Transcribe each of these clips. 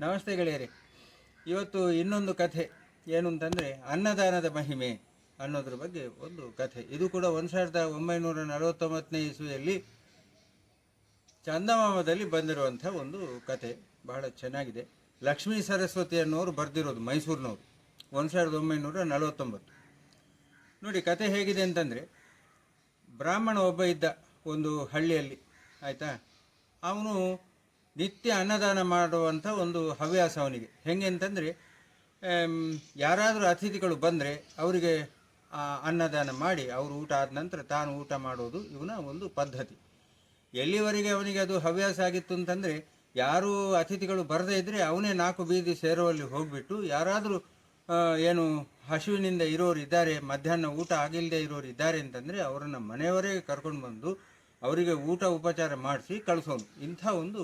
ನಮಸ್ತೆ ಗೆಳೆಯರೆ. ಇವತ್ತು ಇನ್ನೊಂದು ಕಥೆ. ಏನು ಅಂತಂದರೆ ಅನ್ನದಾನದ ಮಹಿಮೆ ಅನ್ನೋದ್ರ ಬಗ್ಗೆ ಒಂದು ಕಥೆ. ಇದು ಕೂಡ ಒಂದು ಸಾವಿರದ ಒಂಬೈನೂರ ನಲವತ್ತೊಂಬತ್ತನೇ ಇಸ್ವಿಯಲ್ಲಿ ಚಂದಮಾಮದಲ್ಲಿ ಬಂದಿರುವಂಥ ಒಂದು ಕಥೆ. ಬಹಳ ಚೆನ್ನಾಗಿದೆ. ಲಕ್ಷ್ಮೀ ಸರಸ್ವತಿ ಅನ್ನೋರು ಬರೆದಿರೋದು ಮೈಸೂರಿನವರು. ಒಂದು ಸಾವಿರದ ಒಂಬೈನೂರ ನಲವತ್ತೊಂಬತ್ತು. ನೋಡಿ ಕತೆ ಹೇಗಿದೆ ಅಂತಂದರೆ, ಬ್ರಾಹ್ಮಣ ಒಬ್ಬ ಇದ್ದ ಒಂದು ಹಳ್ಳಿಯಲ್ಲಿ, ಆಯಿತಾ? ಅವನು ನಿತ್ಯ ಅನ್ನದಾನ ಮಾಡುವಂಥ ಒಂದು ಹವ್ಯಾಸ ಅವನಿಗೆ. ಹೆಂಗೆ ಅಂತಂದರೆ ಯಾರಾದರೂ ಅತಿಥಿಗಳು ಬಂದರೆ ಅವರಿಗೆ ಅನ್ನದಾನ ಮಾಡಿ, ಅವರು ಊಟ ಆದ ನಂತರ ತಾನು ಊಟ ಮಾಡೋದು ಇವನ ಒಂದು ಪದ್ಧತಿ. ಎಲ್ಲಿವರೆಗೆ ಅವನಿಗೆ ಅದು ಹವ್ಯಾಸ ಆಗಿತ್ತು ಅಂತಂದರೆ, ಯಾರು ಅತಿಥಿಗಳು ಬರದೇ ಇದ್ದರೆ ಅವನೇ ನಾಲ್ಕು ಬೀದಿ ಸೇರುವಲ್ಲಿ ಹೋಗಿಬಿಟ್ಟು, ಯಾರಾದರೂ ಏನು ಹಸುವಿನಿಂದ ಇರೋರು ಇದ್ದಾರೆ, ಮಧ್ಯಾಹ್ನ ಊಟ ಆಗಿಲ್ಲದೆ ಇರೋರು ಇದ್ದಾರೆ ಅಂತಂದರೆ ಅವರನ್ನು ಮನೆಯವರೆಗೆ ಕರ್ಕೊಂಡು ಬಂದು ಅವರಿಗೆ ಊಟ ಉಪಚಾರ ಮಾಡಿಸಿ ಕಳಿಸೋನು. ಇಂಥ ಒಂದು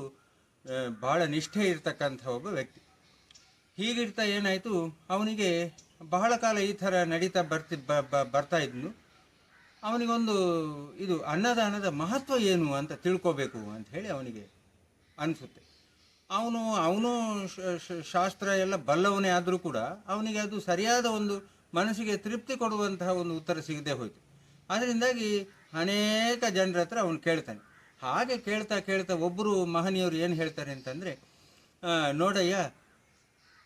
ಬಹಳ ನಿಷ್ಠೆ ಇರ್ತಕ್ಕಂಥ ಒಬ್ಬ ವ್ಯಕ್ತಿ. ಹೀಗಿರ್ತಾ ಏನಾಯಿತು, ಅವನಿಗೆ ಬಹಳ ಕಾಲ ಈ ಥರ ನಡೀತಾ ಬರ್ತಿ ಬರ್ತಾ ಇದ್ನು. ಅವನಿಗೊಂದು ಇದು ಅನ್ನದಾನದ ಮಹತ್ವ ಏನು ಅಂತ ತಿಳ್ಕೋಬೇಕು ಅಂತ ಹೇಳಿ ಅವನಿಗೆ ಅನಿಸುತ್ತೆ. ಅವನು ಅವನು ಶಾಸ್ತ್ರ ಎಲ್ಲ ಬಲ್ಲವನೇ ಆದರೂ ಕೂಡ ಅವನಿಗೆ ಅದು ಸರಿಯಾದ ಒಂದು ಮನಸ್ಸಿಗೆ ತೃಪ್ತಿ ಕೊಡುವಂತಹ ಒಂದು ಉತ್ತರ ಸಿಗದೆ ಹೋಯಿತು. ಅದರಿಂದಾಗಿ ಅನೇಕ ಜನರ ಹತ್ರ ಅವನು ಕೇಳ್ತಾನೆ ಹಾಗೆ ಕೇಳ್ತಾ ಕೇಳ್ತಾ ಒಬ್ಬರು ಮಹನೀಯರು ಏನು ಹೇಳ್ತಾರೆ ಅಂತಂದರೆ ನೋಡಯ್ಯ,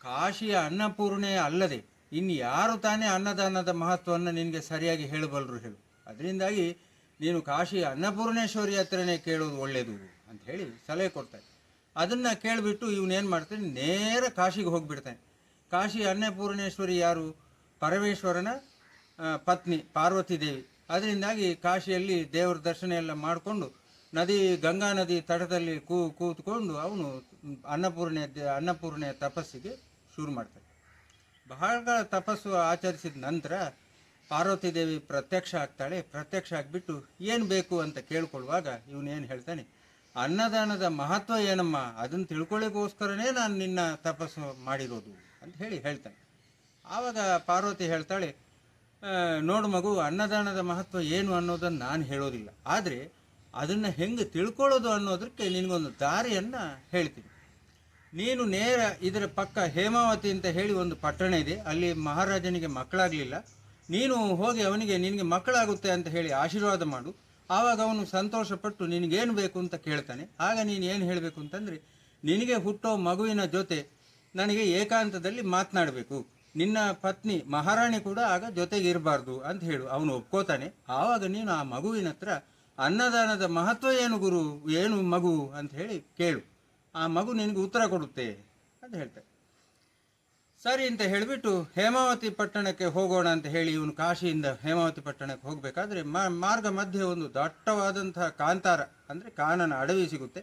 ಕಾಶಿಯ ಅನ್ನಪೂರ್ಣೆಯ ಅಲ್ಲದೆ ಇನ್ನು ಯಾರು ತಾನೇ ಅನ್ನದಾನದ ಮಹತ್ವವನ್ನು ನಿನಗೆ ಸರಿಯಾಗಿ ಹೇಳಬಲ್ಲರು ಹೇಳು. ಅದರಿಂದಾಗಿ ನೀನು ಕಾಶಿಯ ಅನ್ನಪೂರ್ಣೇಶ್ವರಿ ಹತ್ರನೇ ಕೇಳೋದು ಒಳ್ಳೆಯದು ಅಂತ ಹೇಳಿ ಸಲಹೆ ಕೊಡ್ತಾರೆ. ಅದನ್ನು ಕೇಳಿಬಿಟ್ಟು ಇವನೇನು ಮಾಡ್ತಾನೆ? ನೇರ ಕಾಶಿಗೆ ಹೋಗಿಬಿಡ್ತಾನೆ. ಕಾಶಿ ಅನ್ನಪೂರ್ಣೇಶ್ವರಿ ಯಾರು? ಪರಮೇಶ್ವರನ ಪತ್ನಿ ಪಾರ್ವತಿ ದೇವಿ. ಅದರಿಂದಾಗಿ ಕಾಶಿಯಲ್ಲಿ ದೇವರ ದರ್ಶನ ಎಲ್ಲ ಮಾಡಿಕೊಂಡು ನದಿ, ಗಂಗಾ ನದಿ ತಟದಲ್ಲಿ ಕೂ, ಕೂತ್ಕೊಂಡು ಅವನು ಅನ್ನಪೂರ್ಣೆ ಅನ್ನಪೂರ್ಣೆಯ ತಪಸ್ಸಿಗೆ ಶುರು ಮಾಡ್ತಾನೆ. ಬಹಳ ತಪಸ್ಸು ಆಚರಿಸಿದ ನಂತರ ಪಾರ್ವತಿ ದೇವಿ ಪ್ರತ್ಯಕ್ಷ ಆಗ್ತಾಳೆ. ಪ್ರತ್ಯಕ್ಷ ಆಗಿಬಿಟ್ಟು ಏನು ಬೇಕು ಅಂತ ಕೇಳ್ಕೊಳ್ಳುವಾಗ ಇವನೇನು ಹೇಳ್ತಾನೆ, ಅನ್ನದಾನದ ಮಹತ್ವ ಏನಮ್ಮ? ಅದನ್ನು ತಿಳ್ಕೊಳ್ಳೋಕ್ಕೋಸ್ಕರನೇ ನಾನು ನಿನ್ನ ತಪಸ್ಸು ಮಾಡಿರೋದು ಅಂತ ಹೇಳಿ ಹೇಳ್ತಾನೆ. ಆವಾಗ ಪಾರ್ವತಿ ಹೇಳ್ತಾಳೆ ನೋಡು ಮಗು, ಅನ್ನದಾನದ ಮಹತ್ವ ಏನು ಅನ್ನೋದನ್ನು ನಾನು ಹೇಳೋದಿಲ್ಲ. ಆದರೆ ಅದನ್ನು ಹೆಂಗೆ ತಿಳ್ಕೊಳ್ಳೋದು ಅನ್ನೋದಕ್ಕೆ ನಿನಗೊಂದು ದಾರಿಯನ್ನು ಹೇಳ್ತೀನಿ. ನೀನು ನೇರ ಇದರ ಪಕ್ಕ ಹೇಮಾವತಿ ಅಂತ ಹೇಳಿ ಒಂದು ಪಟ್ಟಣ ಇದೆ. ಅಲ್ಲಿ ಮಹಾರಾಜನಿಗೆ ಮಕ್ಕಳಾಗಲಿಲ್ಲ. ನೀನು ಹೋಗಿ ಅವನಿಗೆ, ನಿನಗೆ ಮಕ್ಕಳಾಗುತ್ತೆ ಅಂತ ಹೇಳಿ ಆಶೀರ್ವಾದ ಮಾಡು. ಆವಾಗ ಅವನು ಸಂತೋಷಪಟ್ಟು, ನಿನಗೇನು ಬೇಕು ಅಂತ ಕೇಳ್ತಾನೆ. ಆಗ ನೀನು ಏನು ಹೇಳಬೇಕು ಅಂತಂದರೆ, ನಿನಗೆ ಹುಟ್ಟೋ ಮಗುವಿನ ಜೊತೆ ನನಗೆ ಏಕಾಂತದಲ್ಲಿ ಮಾತನಾಡಬೇಕು. ನಿನ್ನ ಪತ್ನಿ ಮಹಾರಾಣಿ ಕೂಡ ಆಗ ಜೊತೆಗೆ ಇರಬಾರ್ದು ಅಂತ ಹೇಳು. ಅವನು ಒಪ್ಕೋತಾನೆ. ಆವಾಗ ನೀನು ಆ ಮಗುವಿನ ಹತ್ರ ಅನ್ನದಾನದ ಮಹತ್ವ ಏನು ಗುರು? ಏನು ಮಗು ಅಂತ ಹೇಳಿ ಕೇಳು. ಆ ಮಗು ನಿನಗೆ ಉತ್ತರ ಕೊಡುತ್ತೆ ಅಂತ ಹೇಳ್ತಾರೆ ಸರಿ ಅಂತ ಹೇಳಿಬಿಟ್ಟು ಹೇಮಾವತಿ ಪಟ್ಟಣಕ್ಕೆ ಹೋಗೋಣ ಅಂತ ಹೇಳಿ ಇವನು ಕಾಶಿಯಿಂದ ಹೇಮಾವತಿ ಪಟ್ಟಣಕ್ಕೆ ಹೋಗಬೇಕಾದ್ರೆ ಮಾರ್ಗ ಮಧ್ಯೆ ಒಂದು ದಟ್ಟವಾದಂತಹ ಕಾಂತಾರ, ಅಂದರೆ ಕಾನನ ಅಡವಿ ಸಿಗುತ್ತೆ.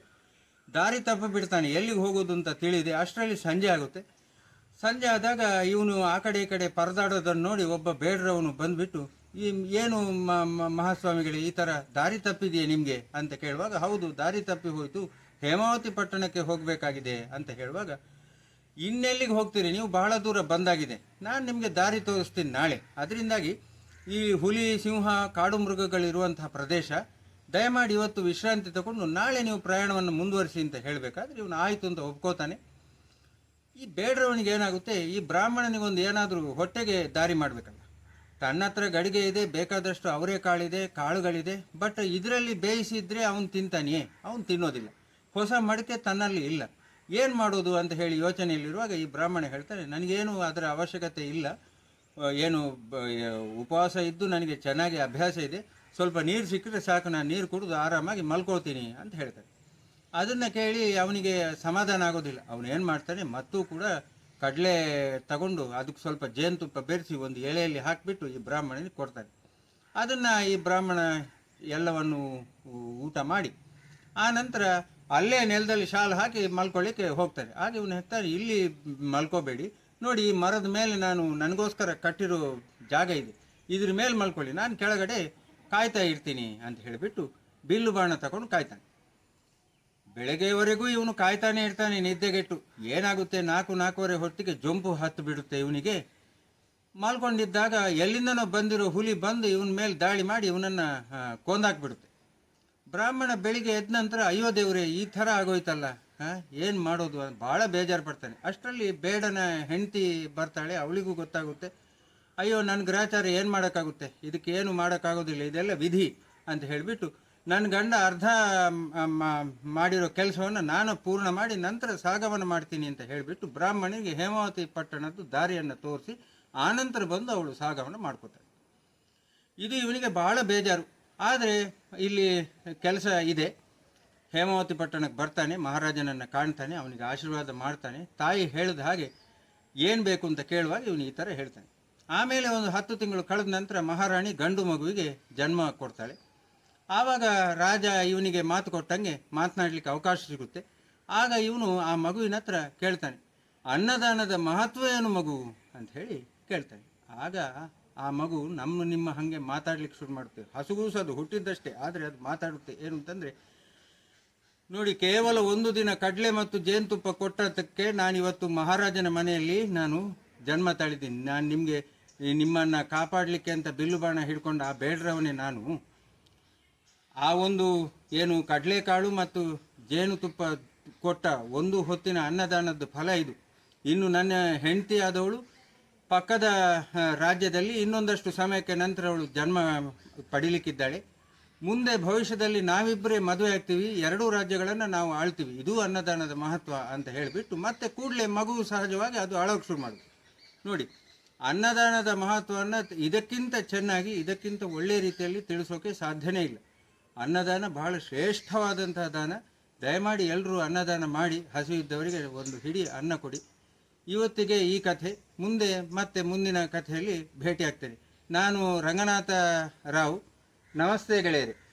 ದಾರಿ ತಪ್ಪು ಬಿಡ್ತಾನೆ. ಎಲ್ಲಿಗೆ ಹೋಗೋದು ಅಂತ ತಿಳಿದೆ. ಅಷ್ಟರಲ್ಲಿ ಸಂಜೆ ಆಗುತ್ತೆ. ಸಂಜೆ ಆದಾಗ ಇವನು ಆ ಕಡೆ ಈ ಕಡೆ ಪರದಾಡೋದನ್ನು ನೋಡಿ ಒಬ್ಬ ಬೇಡ್ರವನು ಬಂದ್ಬಿಟ್ಟು ಈ ಏನು ಮಹಾಸ್ವಾಮಿಗಳೇ, ಈ ಥರ ದಾರಿ ತಪ್ಪಿದೆಯೇ ನಿಮಗೆ? ಅಂತ ಕೇಳುವಾಗ, ಹೌದು, ದಾರಿ ತಪ್ಪಿ ಹೋಯಿತು. ಹೇಮಾವತಿ ಪಟ್ಟಣಕ್ಕೆ ಹೋಗಬೇಕಾಗಿದೆ ಅಂತ ಹೇಳುವಾಗ, ಇನ್ನೆಲ್ಲಿಗೆ ಹೋಗ್ತೀರಿ? ನೀವು ಬಹಳ ದೂರ ಬಂದಾಗಿದೆ. ನಾನು ನಿಮಗೆ ದಾರಿ ತೋರಿಸ್ತೀನಿ ನಾಳೆ. ಅದರಿಂದಾಗಿ ಈ ಹುಲಿ, ಸಿಂಹ, ಕಾಡು ಮೃಗಗಳಿರುವಂತಹ ಪ್ರದೇಶ, ದಯಮಾಡಿ ಇವತ್ತು ವಿಶ್ರಾಂತಿ ತಗೊಂಡು ನಾಳೆ ನೀವು ಪ್ರಯಾಣವನ್ನು ಮುಂದುವರಿಸಿ ಅಂತ ಹೇಳಬೇಕಾದ್ರೆ ಇವನು ಆಯಿತು ಅಂತ ಒಪ್ಕೋತಾನೆ. ಈ ಬೇಡ್ರವನಿಗೆ ಏನಾಗುತ್ತೆ? ಈ ಬ್ರಾಹ್ಮಣನಿಗೊಂದು ಏನಾದರೂ ಹೊಟ್ಟೆಗೆ ದಾರಿ ಮಾಡಬೇಕಲ್ಲ. ತನ್ನ ಹತ್ರ ಗಡಿಗೆ ಇದೆ, ಬೇಕಾದಷ್ಟು ಅವರೆಕಾಳಿದೆ ಕಾಳುಗಳಿದೆ ಬಟ್ ಇದರಲ್ಲಿ ಬೇಯಿಸಿದ್ರೆ ಅವನು ತಿಂತಾನೆಯೇ ಅವನು ತಿನ್ನೋದಿಲ್ಲ. ಹೊಸ ಮಡಿಕೆ ತನ್ನಲ್ಲಿ ಇಲ್ಲ. ಏನು ಮಾಡೋದು ಅಂತ ಹೇಳಿ ಯೋಚನೆಯಲ್ಲಿರುವಾಗ ಈ ಬ್ರಾಹ್ಮಣ ಹೇಳ್ತಾರೆ, ನನಗೇನು ಅದರ ಅವಶ್ಯಕತೆ ಇಲ್ಲ. ಏನು, ಉಪವಾಸ ಇದ್ದು ನನಗೆ ಚೆನ್ನಾಗಿ ಅಭ್ಯಾಸ ಇದೆ. ಸ್ವಲ್ಪ ನೀರು ಸಿಕ್ಕರೆ ಸಾಕು, ನಾನು ನೀರು ಕುಡಿದು ಆರಾಮಾಗಿ ಮಲ್ಕೊಳ್ತೀನಿ ಅಂತ ಹೇಳ್ತಾರೆ. ಅದನ್ನು ಕೇಳಿ ಅವನಿಗೆ ಸಮಾಧಾನ ಆಗೋದಿಲ್ಲ. ಅವನೇನು ಮಾಡ್ತಾನೆ, ಮತ್ತೂ ಕೂಡ ಕಡಲೆ ತಗೊಂಡು ಅದಕ್ಕೆ ಸ್ವಲ್ಪ ಜೇನುತುಪ್ಪ ಬೆರೆಸಿ ಒಂದು ಎಳೆಯಲ್ಲಿ ಹಾಕಿಬಿಟ್ಟು ಈ ಬ್ರಾಹ್ಮಣನಿಗೆ ಕೊಡ್ತಾರೆ. ಅದನ್ನು ಈ ಬ್ರಾಹ್ಮಣ ಎಲ್ಲವನ್ನು ಊಟ ಮಾಡಿ, ಆ ನಂತರ ಅಲ್ಲೇ ನೆಲದಲ್ಲಿ ಶಾಲು ಹಾಕಿ ಮಲ್ಕೊಳ್ಳಿಕ್ಕೆ ಹೋಗ್ತಾರೆ. ಹಾಗೆ ಇವನು ಹೇಳ್ತಾರೆ ಇಲ್ಲಿ ಮಲ್ಕೋಬೇಡಿ. ನೋಡಿ, ಈ ಮರದ ಮೇಲೆ ನಾನು ನನಗೋಸ್ಕರ ಕಟ್ಟಿರೋ ಜಾಗ ಇದೆ. ಇದ್ರ ಮೇಲೆ ಮಲ್ಕೊಳ್ಳಿ. ನಾನು ಕೆಳಗಡೆ ಕಾಯ್ತಾ ಇರ್ತೀನಿ ಅಂತ ಹೇಳಿಬಿಟ್ಟು ಬಿಲ್ಲು ಬಾಣ ತಗೊಂಡು ಕಾಯ್ತಾನೆ. ಬೆಳಗ್ಗೆವರೆಗೂ ಇವನು ಕಾಯ್ತಾನೆ ಇರ್ತಾನೆ ನಿದ್ದೆಗೆಟ್ಟು. ಏನಾಗುತ್ತೆ? ನಾಲ್ಕು ನಾಲ್ಕೂವರೆ ಹೊತ್ತಿಗೆ ಜೊಂಪು ಹತ್ತು ಬಿಡುತ್ತೆ ಇವನಿಗೆ. ಮಾಲ್ಕೊಂಡಿದ್ದಾಗ ಎಲ್ಲಿಂದನೋ ಬಂದಿರೋ ಹುಲಿ ಬಂದು ಇವನ ಮೇಲೆ ದಾಳಿ ಮಾಡಿ ಇವನನ್ನು ಕೊಂದಾಕ್ಬಿಡುತ್ತೆ. ಬ್ರಾಹ್ಮಣ ಬೆಳಿಗ್ಗೆ ಎದ್ದ ನಂತರ, ಅಯ್ಯೋ ದೇವ್ರೆ, ಈ ಥರ ಆಗೋಯ್ತಲ್ಲ? ಏನು ಮಾಡೋದು? ಭಾಳ ಬೇಜಾರು ಪಡ್ತಾನೆ. ಅಷ್ಟರಲ್ಲಿ ಬೇಡನ ಹೆಂಡತಿ ಬರ್ತಾಳೆ, ಅವಳಿಗೂ ಗೊತ್ತಾಗುತ್ತೆ. ಅಯ್ಯೋ ನನ್ನ ಗ್ರಹಚಾರ ಏನು ಮಾಡೋಕ್ಕಾಗುತ್ತೆ? ಇದಕ್ಕೆ ಏನು ಮಾಡೋಕ್ಕಾಗೋದಿಲ್ಲ, ಇದೆಲ್ಲ ವಿಧಿ ಅಂತ ಹೇಳಿಬಿಟ್ಟು ನನ್ನ ಗಂಡ ಅರ್ಧ ಮಾಡಿರೋ ಕೆಲಸವನ್ನು ನಾನು ಪೂರ್ಣ ಮಾಡಿ ನಂತರ ಸಾಗಮನ ಮಾಡ್ತೀನಿ ಅಂತ ಹೇಳಿಬಿಟ್ಟು ಬ್ರಾಹ್ಮಣಿಗೆ ಹೇಮಾವತಿ ಪಟ್ಟಣದ್ದು ದಾರಿಯನ್ನು ತೋರಿಸಿ ಆನಂತರ ಬಂದು ಅವಳು ಸಾಗಮನ ಮಾಡ್ಕೋತಾಳೆ. ಇದು ಇವನಿಗೆ ಬಹಳ ಬೇಜಾರು. ಆದರೆ ಇಲ್ಲಿ ಕೆಲಸ ಇದೆ. ಹೇಮಾವತಿ ಪಟ್ಟಣಕ್ಕೆ ಬರ್ತಾನೆ, ಮಹಾರಾಜನನ್ನು ಕಾಣ್ತಾನೆ, ಅವನಿಗೆ ಆಶೀರ್ವಾದ ಮಾಡ್ತಾನೆ. ತಾಯಿ ಹೇಳಿದ ಹಾಗೆ ಏನು ಬೇಕು ಅಂತ ಕೇಳುವಾಗ ಇವನು ಈ ಥರ ಹೇಳ್ತಾನೆ. ಆಮೇಲೆ ಒಂದು ಹತ್ತು ತಿಂಗಳು ಕಳೆದ ನಂತರ ಮಹಾರಾಣಿ ಗಂಡು ಮಗುವಿಗೆ ಜನ್ಮ ಕೊಡ್ತಾಳೆ. ಆವಾಗ ರಾಜ ಇವನಿಗೆ ಮಾತು ಕೊಟ್ಟಂಗೆ ಮಾತನಾಡಲಿಕ್ಕೆ ಅವಕಾಶ ಸಿಗುತ್ತೆ. ಆಗ ಇವನು ಆ ಮಗುವಿನ ಹತ್ರ ಕೇಳ್ತಾನೆ, ಅನ್ನದಾನದ ಮಹತ್ವ ಏನು ಮಗು? ಅಂತ ಹೇಳಿ ಕೇಳ್ತಾನೆ. ಆಗ ಆ ಮಗು ನಮ್ಮ ನಿಮ್ಮ ಹಾಗೆ ಮಾತಾಡ್ಲಿಕ್ಕೆ ಶುರು ಮಾಡುತ್ತೆ. ಹಸುಗೂಸದು ಹುಟ್ಟಿದ್ದಷ್ಟೇ, ಆದರೆ ಅದು ಮಾತಾಡುತ್ತೆ. ಏನು ಅಂತಂದರೆ, ನೋಡಿ, ಕೇವಲ ಒಂದು ದಿನ ಕಡಲೆ ಮತ್ತು ಜೇನುತುಪ್ಪ ಕೊಟ್ಟದಕ್ಕೆ ನಾನಿವತ್ತು ಮಹಾರಾಜನ ಮನೆಯಲ್ಲಿ ನಾನು ಜನ್ಮ ತಾಳಿದ್ದೀನಿ. ನಾನು ನಿಮಗೆ ನಿಮ್ಮನ್ನು ಕಾಪಾಡಲಿಕ್ಕೆ ಅಂತ ಬಿಲ್ಲು ಬಾಣ ಹಿಡ್ಕೊಂಡು ಆ ಬೇಡ್ರವನೇ ನಾನು. ಆ ಒಂದು ಏನು ಕಡಲೆಕಾಳು ಮತ್ತು ಜೇನುತುಪ್ಪ ಕೊಟ್ಟ ಒಂದು ಹೊತ್ತಿನ ಅನ್ನದಾನದ ಫಲ ಇದು. ಇನ್ನು ನನ್ನ ಹೆಂಡತಿಯಾದವಳು ಪಕ್ಕದ ರಾಜ್ಯದಲ್ಲಿ ಇನ್ನೊಂದಷ್ಟು ಸಮಯಕ್ಕೆ ನಂತರ ಅವಳು ಜನ್ಮ ಪಡೀಲಿಕ್ಕಿದ್ದಾಳೆ. ಮುಂದೆ ಭವಿಷ್ಯದಲ್ಲಿ ನಾವಿಬ್ಬರೇ ಮದುವೆ ಆಗ್ತೀವಿ, ಎರಡೂ ರಾಜ್ಯಗಳನ್ನು ನಾವು ಆಳ್ತೀವಿ. ಇದು ಅನ್ನದಾನದ ಮಹತ್ವ ಅಂತ ಹೇಳಿಬಿಟ್ಟು ಮತ್ತೆ ಕೂಡಲೇ ಮಗು ಸಹಜವಾಗಿ ಅದು ಆಳೋಕೆ ಶುರು ಮಾಡಿದ್ವಿ ನೋಡಿ, ಅನ್ನದಾನದ ಮಹತ್ವವನ್ನು ಇದಕ್ಕಿಂತ ಚೆನ್ನಾಗಿ, ಇದಕ್ಕಿಂತ ಒಳ್ಳೆಯ ರೀತಿಯಲ್ಲಿ ತಿಳಿಸೋಕೆ ಸಾಧ್ಯನೇ ಇಲ್ಲ. ಅನ್ನದಾನ ಬಹಳ ಶ್ರೇಷ್ಠವಾದಂತಹ ದಾನ. ದಯಮಾಡಿ ಎಲ್ಲರೂ ಅನ್ನದಾನ ಮಾಡಿ ಹಸಿವಿದ್ದವರಿಗೆ ಒಂದು ಹಿಡಿ ಅನ್ನ ಕೊಡಿ. ಇವತ್ತಿಗೆ ಈ ಕಥೆ, ಮುಂದೆ ಮತ್ತೆ ಮುಂದಿನ ಕಥೆಯಲ್ಲಿ ಭೇಟಿಯಾಗ್ತೇನೆ. ನಾನು ರಂಗನಾಥ ರಾವ್. ನಮಸ್ತೆ ಗೆಳೆಯರೆ.